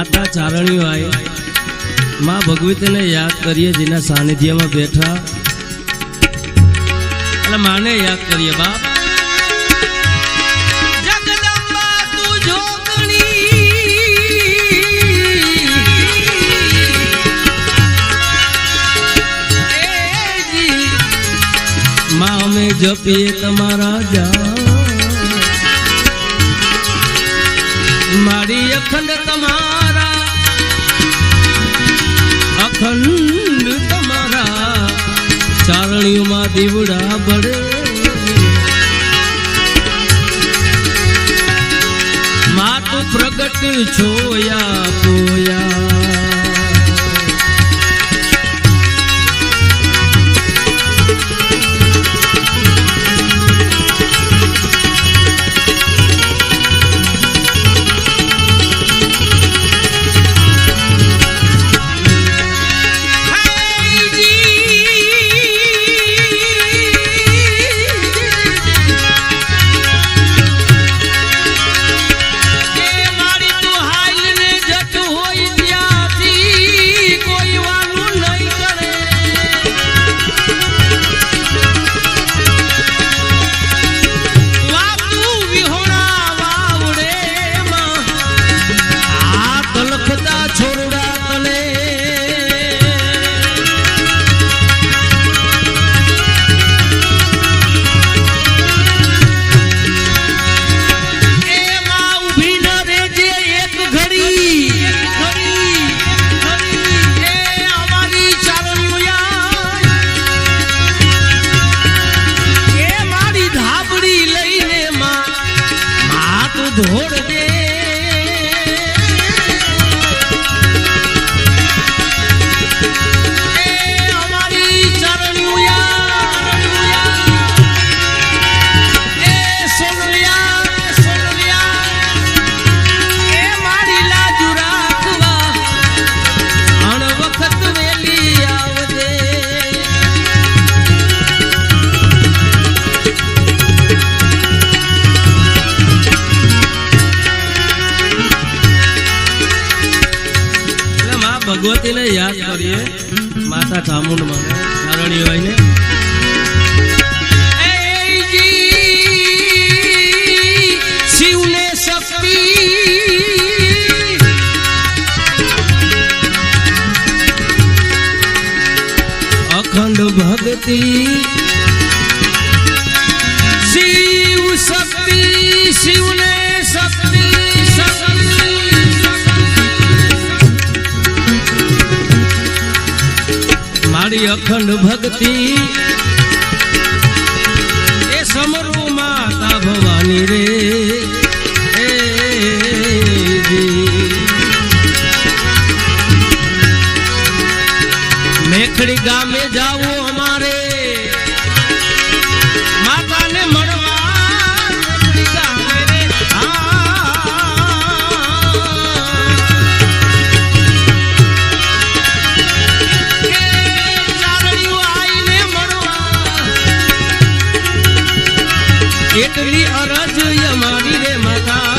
માતા ચારણીઓ આયમાં ભગવતીને યાદ કરીએ જેના સાનિધ્યમાં બેઠા. અને માને યાદ કરીએ બાપમાં અમે જપીએ તમારા જા મારી અખંડ તમારા ચારણીઓમાં દીવડા બળે માં પ્રગટ છોયા પોયા. Ого! ભગવતીને યાદ કરીએ. માતા ચામુંડમાં ચારણી હોય ને શિવને શક્તિ. અખંડ ભક્તિ. શિવ શક્તિ, શિવને શક્તિ. મારી અખંડ ભક્તિ એ સમરૂ માતા ભવાની રે. મેખડી ગામે એટલી અરજ અમારી રે માતાજે